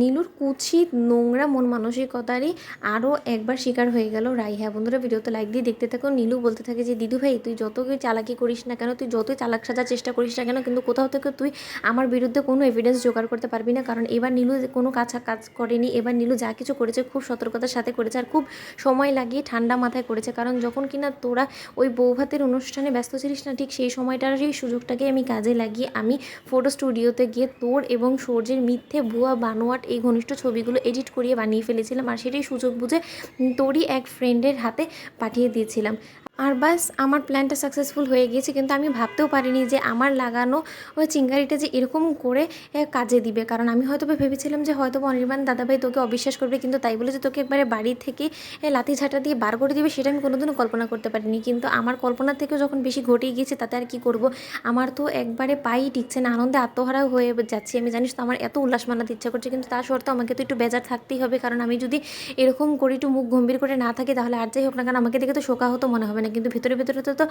নীলুর কুৎসিত নোংরা মন মানসিকতারই আরও একবার শিকার হয়ে গেল রাই হ্যাঁ বন্ধুরা, ভিডিওতে লাইক দিয়ে দেখতে থাকো। নীলু বলতে থাকে যে, দিদু ভাই, তুই যতই চালাকি করিস না কেন, তুই যতই চালাক সাজার চেষ্টা করিস না কেন, কিন্তু কোথাও থেকে তুই আমার বিরুদ্ধে কোনো এভিডেন্স জোগাড় করতে পারবি না। কারণ এবার নীলু কোনো কাছা কাজ করেনি, এবার নীলু যা কিছু করেছে খুব সতর্কতার সাথে করেছে আর খুব সময় লাগিয়ে ঠান্ডা মাথায় করেছে। কারণ যখন কিনা তোরা ওই বৌভাতের অনুষ্ঠানে ব্যস্ত ছিলিস না, ঠিক সেই সময়টার সেই সুযোগটাকে আমি কাজে লাগিয়ে আমি ফটো স্টুডিওতে গিয়ে তোর এবং সূর্যের মিথ্যে ভুয়া বানোয়াট এই ঘনিষ্ঠ ছবিগুলো এডিট করিয়ে বানিয়ে ফেলেছিলাম আর সেটাই সুযোগ বুঝে তোরই এক ফ্রেন্ডের হাতে পাঠিয়ে দিয়েছিলাম। আর বাস আমার প্ল্যানটা সাকসেসফুল হয়ে গিয়েছে, কিন্তু আমি ভাবতেও পারিনি যে আমার লাগানো ওই চিঙ্গারিটা যে এরকম করে কাজে দিবে। কারণ আমি হয়তো ভেবেছিলাম যে হয়তো অনির্বাণ দাদাভাই তোকে অবিশ্বাস করবে, কিন্তু তাই বলে যে তোকে একবারে বাড়ি থেকে লাথি ঝাঁটা দিয়ে বার করে দিবে, সেটা আমি কোনোদিনও কল্পনা করতে পারিনি। কিন্তু আমার কল্পনার থেকেও যখন বেশি ঘটেই গিয়েছে, তাতে আর কি করব? আমার তো একবারে পাই টিকছে না, আনন্দে আত্মহারা হয়ে যাচ্ছি। আমি জানিস তো আমার এত উল্লাস মানাতে ইচ্ছা করছে, কিন্তু তা সত্ত্বেও আমাকে তো একটু বেজার থাকতেই হবে। কারণ আমি যদি এরকম করে একটু মুখ গম্ভীর করে না থাকি, তাহলে আর যাই হোক না কারণ আমাকে দেখে তো শোকা হতো মনে হবে না কিন্তু ভেতরে ভেতরে তো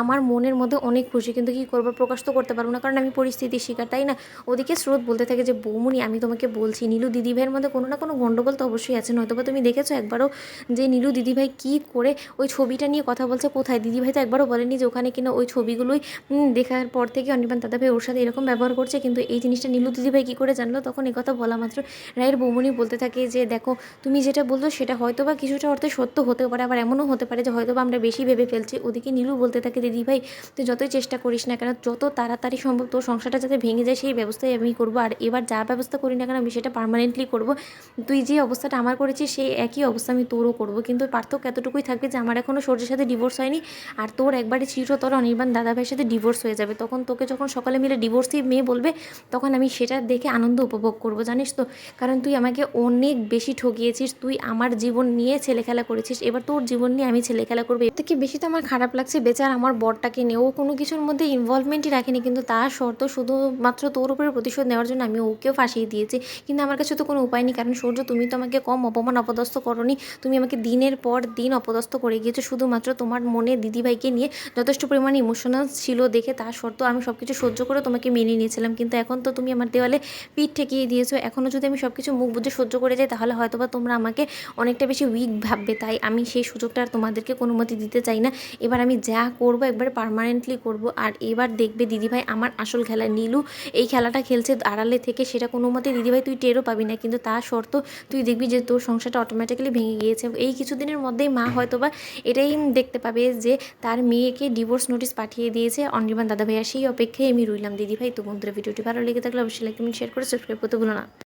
আমার মনের মধ্যে অনেক খুশি। কিন্তু কী করব? প্রকাশ তো করতে পারব না। কারণ আমি পরিস্থিতির শিকার, তাই না? ওদিকে স্রোত বলতে থাকে যে বৌমনি আমি তোমাকে বলছি, নীলু দিদিভাইয়ের মধ্যে কোনো না কোনো গণ্ডগোল তো অবশ্যই আছে। নয়তো বা তুমি দেখেছ একবারও যে, নীলু দিদিভাই কী করে ওই ছবিটা নিয়ে কথা বলছে কোথায়? দিদিভাই তো একবারও বলেনি যে, ওখানে কিনা ওই ছবিগুলোই দেখার পর থেকে অনির্বাণ দাদাভাই ওর সাথে এরকম ব্যবহার করছে। কিন্তু এই জিনিসটা নীলু দিদিভাই কী করে জানলো? তখন কথা বলা মাত্র রায়ের বৌমনি বলতে থাকে যে, দেখো, তুমি যেটা বলছো সেটা হয়তো বা কিছুটা অর্থে সত্য হতেও পারে। আবার এমনও হতে পারে যে হয়তো বা আমরা বেশি ভেবে ফেলছি। ওদিকে নীলু বলতে থাকে, দিদি ভাই, তুই যতই চেষ্টা করিস না কেন, যত তাড়াতাড়ি সম্ভব তোর সংসারটা যাতে ভেঙে যায়, সেই ব্যবস্থাই আমি করব। আর এবার যা ব্যবস্থা করি না কেন, আমি সেটা পার্মানেন্টলি করব। তুই যে অবস্থাটা আমার করেছিস, সেই একই অবস্থা আমি তোরও করব। কিন্তু পার্থক্য এতটুকুই থাকবে যে, আমার এখনও সূর্যের সাথে ডিভোর্স হয়নি। আর তোর একবারে চিরতর, অনির্বাণ দাদা ভাইয়ের সাথে ডিভোর্স হয়ে যাবে। তখন তোকে যখন সকালে মিলে ডিভোর্সই মেয়ে বলবে, তখন আমি সেটা দেখে আনন্দ উপভোগ করব, জানিস তো? কারণ তুই আমাকে অনেক বেশি ঠকিয়েছিস। তুই আমার জীবন নিয়ে ছেলে খেলা করেছিস। এবার তোর জীবন নিয়ে আমি ছেলে খেলা করব। এর থেকে বেশি তো আমার খারাপ লাগছে, বেচার আমার বরটাকে নিয়ে। ও কোনো কিছুর মধ্যে ইনভলভমেন্টই রাখেনি, কিন্তু তার শর্ত শুধুমাত্র তোর উপরে প্রতিশোধ নেওয়ার জন্য আমি ওকেও ফাঁসিয়ে দিয়েছি। কিন্তু আমার কাছে তো কোনো উপায় নেই, কারণ সূর্য, তুমি তো আমাকে কম অপমান অপদস্থ করনি। তুমি আমাকে দিনের পর দিন অপদস্থ করে গিয়েছো, শুধুমাত্র তোমার মনে দিদিভাইকে নিয়ে। যথেষ্ট পরিমাণে ইমোশনাল ছিল দেখে, তার সত্ত্বেও আমি সব কিছু সহ্য করে তোমাকে মেনে নিয়েছিলাম। কিন্তু এখন তো তুমি আমার দেওয়ালে পিঠ ঠেকিয়ে দিয়েছ। এখনও যদি আমি সব কিছু মুখ বুঝে সহ্য করে যাই, তাহলে হয়তো বা তোমরা আমাকে অনেকটা বেশি উইক ভাববে। তাই আমি সেই সুযোগটা আর তোমাদেরকে কোনো দিতে চাই না। এবার আমি যা করব একবার পার্মানেন্টলি করব। আর এবার দেখবে দিদিভাই আমার আসল খেলা, নীলু এই খেলাটা খেলছে আড়ালে থেকে। সেটা কোনো মতে দিদিভাই তুই টেরও পাবি না। কিন্তু তা শর্ত তুই দেখবি যে তোর সংসারটা অটোমেটিক্যালি ভেঙে গিয়েছে। এই কিছুদিনের মধ্যেই মা হয়তো বা এটাই দেখতে পাবে যে তার মেয়েকে ডিভোর্স নোটিশ পাঠিয়ে দিয়েছে। অনির্বাণ দাদা ভাইয়া সেই অপেক্ষায় আমি রইলাম। দিদিভাই, তো বন্ধুরা, ভিডিওটি ভালো লেগে থাকলে অবশ্যই লাইক কমেন্ট শেয়ার করে সাবস্ক্রাইব করতে ভুলো না।